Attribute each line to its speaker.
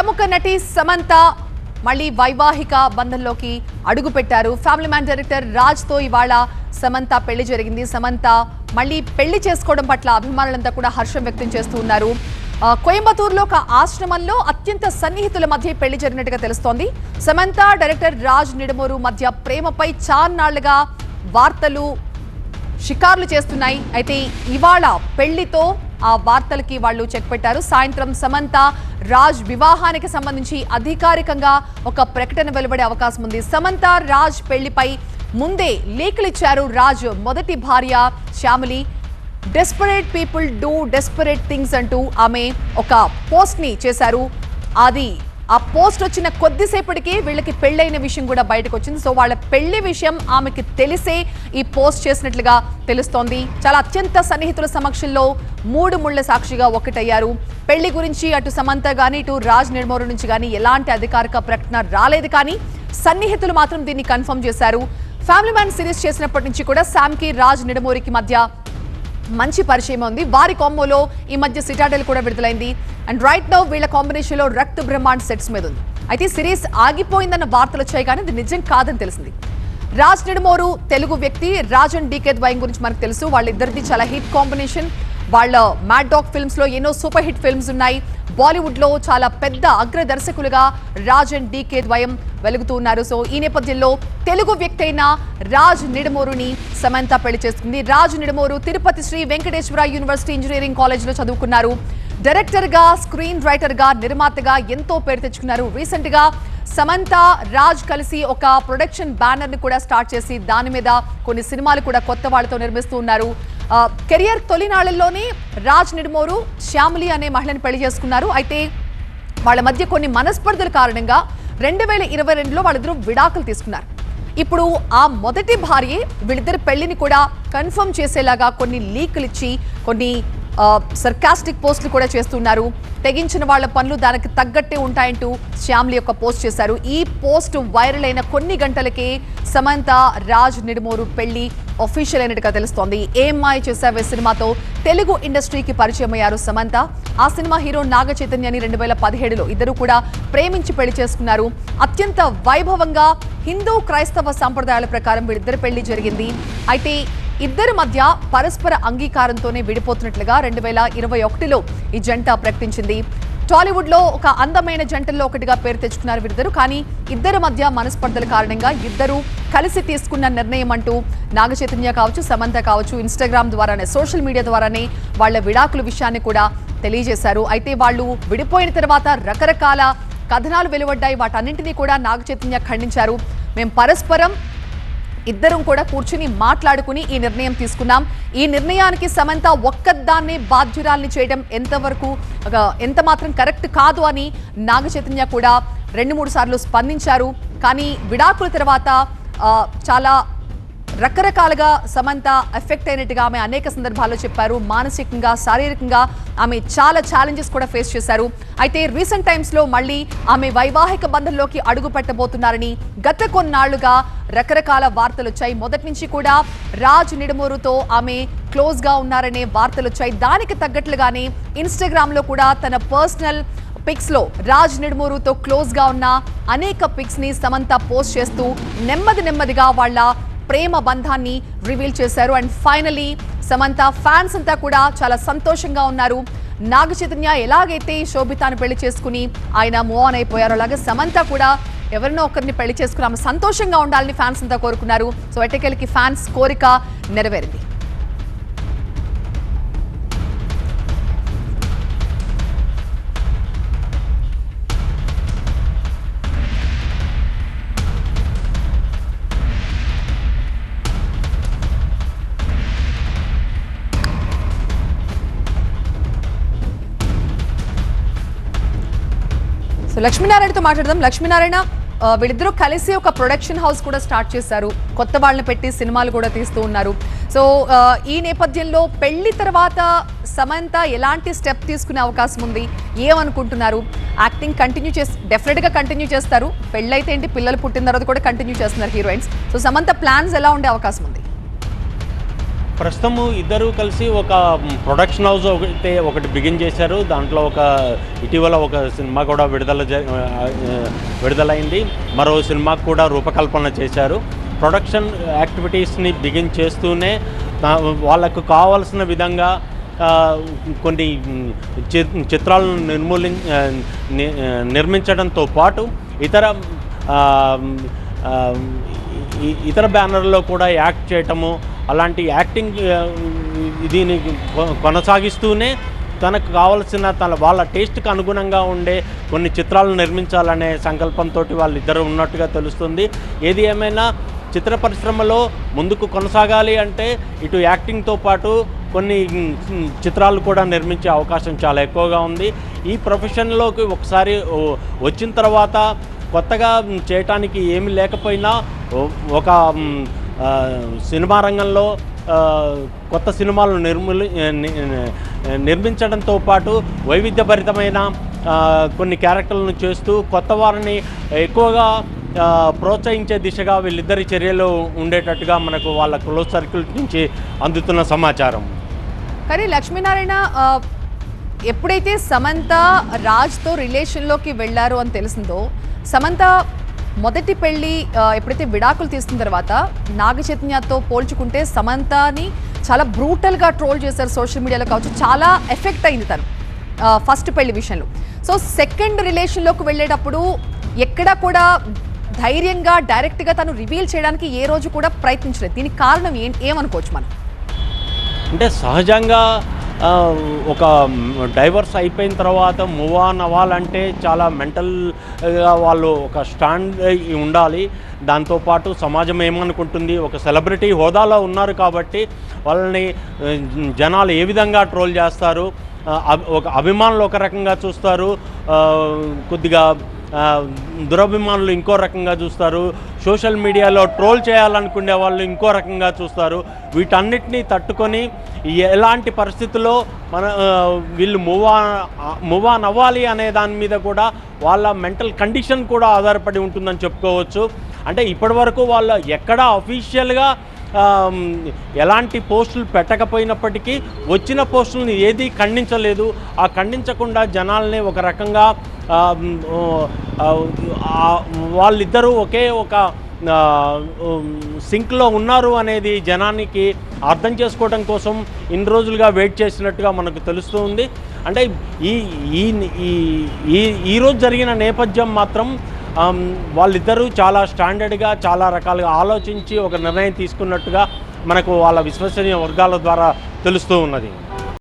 Speaker 1: ప్రముఖ నటి సమంత మళ్ళీ వైవాహిక బంధంలోకి అడుగు పెట్టారు ఫ్యామిలీ మ్యాన్ డైరెక్టర్ రాజ్తో ఇవాళ సమంత పెళ్ళి జరిగింది. సమంత మళ్ళీ పెళ్ళి చేసుకోవడం పట్ల అభిమానులంతా కూడా హర్షం వ్యక్తం చేస్తూ ఉన్నారు. కోయంబత్తూరులో ఒక ఆశ్రమంలో అత్యంత సన్నిహితుల మధ్య పెళ్ళి జరిగినట్టుగా తెలుస్తోంది. సమంత డైరెక్టర్ రాజ్ నిడమూరు మధ్య ప్రేమపై చాన్నాళ్ళుగా వార్తలు షికార్లు చేస్తున్నాయి. అయితే ఇవాళ పెళ్ళితో ఆ వార్తలకి వాళ్ళు చెక్ పెట్టారు. సాయంత్రం సమంత రాజ్ వివాహానికి సంబంధించి అధికారికంగా ఒక ప్రకటన వెలువడే అవకాశం ఉంది. సమంత రాజ్ పెళ్ళిపై ముందే లీకులు ఇచ్చారు. రాజ్ మొదటి భార్య Shyamili. Desperate people do desperate things అంటూ ఆమె ఒక పోస్ట్ని చేశారు. అది ఆ పోస్ట్ వచ్చిన కొద్దిసేపటికి వీళ్ళకి పెళ్ళైన విషయం కూడా బయటకు వచ్చింది సో వాళ్ళ పెళ్ళి విషయం ఆమెకి తెలిసే ఈ పోస్ట్ చేసినట్లుగా తెలుస్తోంది. చాలా అత్యంత సన్నిహితుల సమక్షంలో మూడు ముళ్ళ సాక్షిగా ఒకటయ్యారు. పెళ్ళి గురించి అటు సమంత కానీ ఇటు రాజ్ నిర్మోరు నుంచి కానీ ఎలాంటి అధికారిక ప్రకటన రాలేదు కానీ సన్నిహితులు మాత్రం దీన్ని కన్ఫర్మ్ చేశారు. ఫ్యామిలీ మ్యాన్ సిరీస్ చేసినప్పటి నుంచి కూడా శామ్కి రాజ్ నిడమూరికి మధ్య మంచి పరిచయం ఉంది. వారి కాంబోలో ఈ మధ్య సిటాడెల్ కూడా విడుదలైంది. అండ్ రైట్ నౌ వీళ్ళ కాంబినేషన్లో రక్త బ్రహ్మాండ్ సెట్స్ మీద ఉంది. అయితే సిరీస్ ఆగిపోయిందన్న వార్తలు వచ్చాయి కానీ ఇది నిజం కాదని తెలిసింది. రాజ్ నిడమోరు తెలుగు వ్యక్తి రాజ్ అండ్ డీకే ద్వయం గురించి మనకు తెలుసు. వాళ్ళిద్దరిది చాలా హిట్ కాంబినేషన్ వాళ్ళ మ్యాడ్ డాగ్ ఫిల్మ్స్లో ఎన్నో సూపర్ హిట్ ఫిల్మ్స్ ఉన్నాయి. బాలీవుడ్లో చాలా పెద్ద అగ్ర దర్శకులుగా రాజ్ అండ్ డీకే ద్వయం వెలుగుతూ ఉన్నారు. సో ఈ నేపథ్యంలో తెలుగు వ్యక్తి అయిన రాజ్ నిడమోరుని సమంత పెళ్ళి చేసుకుంది. రాజ్ నిడమోరు తిరుపతి శ్రీ వెంకటేశ్వర యూనివర్సిటీ ఇంజనీరింగ్ కాలేజ్లో చదువుకున్నారు. డైరెక్టర్గా స్క్రీన్ రైటర్గా నిర్మాతగా ఎంతో పేరు తెచ్చుకున్నారు. రీసెంట్గా సమంత రాజ్ కలిసి ఒక ప్రొడక్షన్ బ్యానర్ని కూడా స్టార్ట్ చేసి దాని మీద కొన్ని సినిమాలు కూడా కొత్త వాళ్ళతో నిర్మిస్తూ ఉన్నారు. కెరియర్ తొలినాళ్ళలోనే రాజ్ నిడుమోరు శ్యామిలి అనే మహిళని పెళ్ళి చేసుకున్నారు. అయితే వాళ్ళ మధ్య కొన్ని మనస్పర్ధల కారణంగా రెండు వేల ఇరవై రెండులో వాళ్ళిద్దరూ విడాకులు తీసుకున్నారు. ఇప్పుడు ఆ మొదటి భార్య వీళ్ళిద్దరి పెళ్ళిని కూడా కన్ఫర్మ్ చేసేలాగా కొన్ని లీకులు ఇచ్చి కొన్ని సర్కాస్టిక్ పోస్టులు కూడా చేస్తున్నారు. తెగించిన వాళ్ళ పనులు దానికి తగ్గట్టే ఉంటాయంటూ శ్యామ్లి యొక్క పోస్ట్ చేశారు. ఈ పోస్ట్ వైరల్ అయిన కొన్ని గంటలకే సమంత రాజ్ నిడుమోరు పెళ్ళి ఒఫీషియల్ అయినట్టుగా తెలుస్తోంది. ఏఎంఐ చేసావే సినిమాతో తెలుగు ఇండస్ట్రీకి పరిచయం అయ్యారు సమంత. ఆ సినిమా హీరో నాగ చైతన్యని రెండు వేల పదిహేడులో ఇద్దరు కూడా ప్రేమించి పెళ్ళి చేసుకున్నారు. అత్యంత వైభవంగా హిందూ క్రైస్తవ సంప్రదాయాల ప్రకారం వీళ్ళిద్దరి పెళ్ళి జరిగింది. అయితే ఇద్దరి మధ్య పరస్పర అంగీకారంతోనే విడిపోతున్నట్లుగా రెండు వేల ఇరవై ఒకటిలో ఈ జంట ప్రకటించింది. టాలీవుడ్లో ఒక అందమైన జంటల్లో ఒకటిగా పేరు తెచ్చుకున్నారు వీరిద్దరు. కానీ ఇద్దరి మధ్య మనస్పర్ధల కారణంగా ఇద్దరు కలిసి తీసుకున్న నిర్ణయం అంటూ నాగచైతన్య కావచ్చు సమంత కావచ్చు ఇన్స్టాగ్రామ్ ద్వారానే సోషల్ మీడియా ద్వారానే వాళ్ళ విడాకుల విషయాన్ని కూడా తెలియజేశారు. అయితే వాళ్ళు విడిపోయిన తర్వాత రకరకాల కథనాలు వెలువడ్డాయి. వాటన్నింటినీ కూడా నాగచైతన్య ఖండించారు. మేము పరస్పరం ఇద్దరం కూడా కూర్చుని మాట్లాడుకుని ఈ నిర్ణయం తీసుకున్నాం ఈ నిర్ణయానికి సమంత ఒక్కదాన్నే బాధ్యురాల్ని చేయడం ఎంతవరకు ఎంత మాత్రం కరెక్ట్ కాదు అని నాగ చైతన్య కూడా రెండు మూడు సార్లు స్పందించారు. కానీ విడాకుల తర్వాత చాలా రకరకాలుగా సమంత ఎఫెక్ట్ అయినట్టుగా ఆమె అనేక సందర్భాల్లో చెప్పారు. మానసికంగా శారీరకంగా ఆమె చాలా ఛాలెంజెస్ కూడా ఫేస్ చేశారు. అయితే రీసెంట్ టైమ్స్లో మళ్ళీ ఆమె వైవాహిక బంధంలోకి అడుగు పెట్టబోతున్నారని గత కొన్నాళ్ళుగా రకరకాల వార్తలు వచ్చాయి. మొదటి నుంచి కూడా రాజ్ నిడమూరుతో ఆమె క్లోజ్గా ఉన్నారనే వార్తలు వచ్చాయి. దానికి తగ్గట్లుగానే ఇన్స్టాగ్రామ్లో కూడా తన పర్సనల్ పిక్స్లో రాజ్ నిడుమూరుతో క్లోజ్గా ఉన్న అనేక పిక్స్ని సమంత పోస్ట్ చేస్తూ నెమ్మది నెమ్మదిగా వాళ్ళ ప్రేమ బంధాన్ని రివీల్ చేశారు. అండ్ ఫైనలీ సమంత ఫ్యాన్స్ అంతా కూడా చాలా సంతోషంగా ఉన్నారు. నాగ చైతన్య ఎలాగైతే శోభితాను పెళ్ళి చేసుకుని ఆయన మూవ్ ఆన్ అయిపోయారో అలాగే సమంత కూడా ఎవరినో ఒకరిని పెళ్ళి చేసుకుని ఆమె సంతోషంగా ఉండాలని ఫ్యాన్స్ అంతా కోరుకున్నారు. సో ఎట్టకేళ్ళకి ఫ్యాన్స్ కోరిక నెరవేరింది. సో లక్ష్మీనారాయణతో మాట్లాడదాం. లక్ష్మీనారాయణ వీళ్ళిద్దరూ కలిసి ఒక ప్రొడక్షన్ హౌస్ కూడా స్టార్ట్ చేశారు. కొత్త వాళ్ళని పెట్టి సినిమాలు కూడా తీస్తూ ఉన్నారు. సో ఈ నేపథ్యంలో పెళ్ళి తర్వాత సమంత ఎలాంటి స్టెప్ తీసుకునే అవకాశం ఉంది? ఏమనుకుంటున్నారు? యాక్టింగ్ కంటిన్యూ చేసి డెఫినెట్గా కంటిన్యూ చేస్తారు. పెళ్ళైతే ఏంటి? పిల్లలు పుట్టిన తర్వాత కూడా కంటిన్యూ చేస్తున్నారు హీరోయిన్స్. సో సమంత ప్లాన్స్ ఎలా ఉండే అవకాశం ఉంది?
Speaker 2: ప్రస్తుతము ఇద్దరు కలిసి ఒక ప్రొడక్షన్ హౌస్ ఒకటి ఒకటి బిగిన్ చేశారు. దాంట్లో ఒక ఇటీవల ఒక సినిమా కూడా విడుదల విడుదలైంది. మరో సినిమాకు కూడా రూపకల్పన చేశారు. ప్రొడక్షన్ యాక్టివిటీస్ని బిగిన్ చేస్తూనే వాళ్ళకు కావాల్సిన విధంగా కొన్ని చిత్రాలను నిర్మూలి నిర్మించడంతో పాటు ఇతర ఇతర బ్యానర్లో కూడా యాక్ట్ చేయటము అలాంటి యాక్టింగ్ దీన్ని కొ- కొనసాగిస్తూనే తనకు కావలసిన తన వాళ్ళ టేస్ట్కి అనుగుణంగా ఉండే కొన్ని చిత్రాలను నిర్మించాలనే సంకల్పంతో వాళ్ళిద్దరు ఉన్నట్టుగా తెలుస్తుంది. ఏది ఏమైనా చిత్ర పరిశ్రమలో ముందుకు కొనసాగాలి అంటే ఇటు యాక్టింగ్తో పాటు కొన్ని చిత్రాలు కూడా నిర్మించే అవకాశం చాలా ఎక్కువగా ఉంది. ఈ ప్రొఫెషన్లోకి ఒకసారి వచ్చిన తర్వాత కొత్తగా చేయటానికి ఏమి లేకపోయినా ఒక సినిమా రంగంలో కొత్త సినిమాలు నిర్మూలి నిర్మించడంతో పాటు వైవిధ్యభరితమైన కొన్ని క్యారెక్టర్లను చేస్తూ కొత్త వారిని ఎక్కువగా ప్రోత్సహించే దిశగా వీళ్ళిద్దరి చర్యలు ఉండేటట్టుగా మనకు వాళ్ళ క్లోజ్ సర్కిల్ నుంచి అందుతున్న సమాచారం.
Speaker 1: కానీ లక్ష్మీనారాయణ ఎప్పుడైతే సమంత రాజ్తో రిలేషన్లోకి వెళ్ళారు అని తెలిసిందో సమంత మొదటి పెళ్ళి ఎప్పుడైతే విడాకులు తీసుకున్న తర్వాత నాగ చైతన్యతో పోల్చుకుంటే సమంతని చాలా బ్రూటల్గా ట్రోల్ చేశారు సోషల్ మీడియాలో కావచ్చు. చాలా ఎఫెక్ట్ అయింది తను ఫస్ట్ పెళ్ళి విషయంలో. సో సెకండ్ రిలేషన్లోకి వెళ్ళేటప్పుడు ఎక్కడా కూడా ధైర్యంగా డైరెక్ట్గా తను రివీల్ చేయడానికి ఏ రోజు కూడా ప్రయత్నించలేదు. దీనికి కారణం ఏం ఏమనుకోవచ్చు మనం?
Speaker 2: అంటే సహజంగా ఒక డైవర్స్ అయిపోయిన తర్వాత మూవ్ ఆన్ అవ్వాలంటే చాలా మెంటల్గా వాళ్ళు ఒక స్టాండ్ ఉండాలి. దాంతోపాటు సమాజం ఏమనుకుంటుంది? ఒక సెలబ్రిటీ హోదాలో ఉన్నారు కాబట్టి వాళ్ళని జనాలు ఏ విధంగా ట్రోల్ చేస్తారు? ఒక అభిమానులు ఒక రకంగా చూస్తారు. కొద్దిగా దురభిమానులు ఇంకో రకంగా చూస్తారు. సోషల్ మీడియాలో ట్రోల్ చేయాలనుకునే వాళ్ళు ఇంకో రకంగా చూస్తారు. వీటన్నిటినీ తట్టుకొని ఎలాంటి పరిస్థితుల్లో మన వీళ్ళు మూవ్ మూవ్ ఆన్ అవ్వాలి అనే దాని మీద కూడా వాళ్ళ మెంటల్ కండిషన్ కూడా ఆధారపడి ఉంటుందని చెప్పుకోవచ్చు. అంటే ఇప్పటివరకు వాళ్ళ ఎక్కడ అఫీషియల్గా ఎలాంటి పోస్టులు పెట్టకపోయినప్పటికీ వచ్చిన పోస్టులను ఏది ఖండించలేదు. ఆ ఖండించకుండా జనాల్ని ఒక రకంగా వాళ్ళిద్దరూ ఒకే ఒక సింక్లో ఉన్నారు అనేది జనానికి అర్థం చేసుకోవడం కోసం ఇన్ని రోజులుగా వెయిట్ చేసినట్టుగా మనకు తెలుస్తూ ఉంది. అంటే ఈ ఈ ఈ- ఈరోజు జరిగిన నేపథ్యం మాత్రం వాళ్ళిద్దరూ చాలా స్టాండర్డ్గా చాలా రకాలుగా ఆలోచించి ఒక నిర్ణయం తీసుకున్నట్టుగా మనకు వాళ్ళ విశ్వసనీయ వర్గాల ద్వారా తెలుస్తూ ఉన్నది.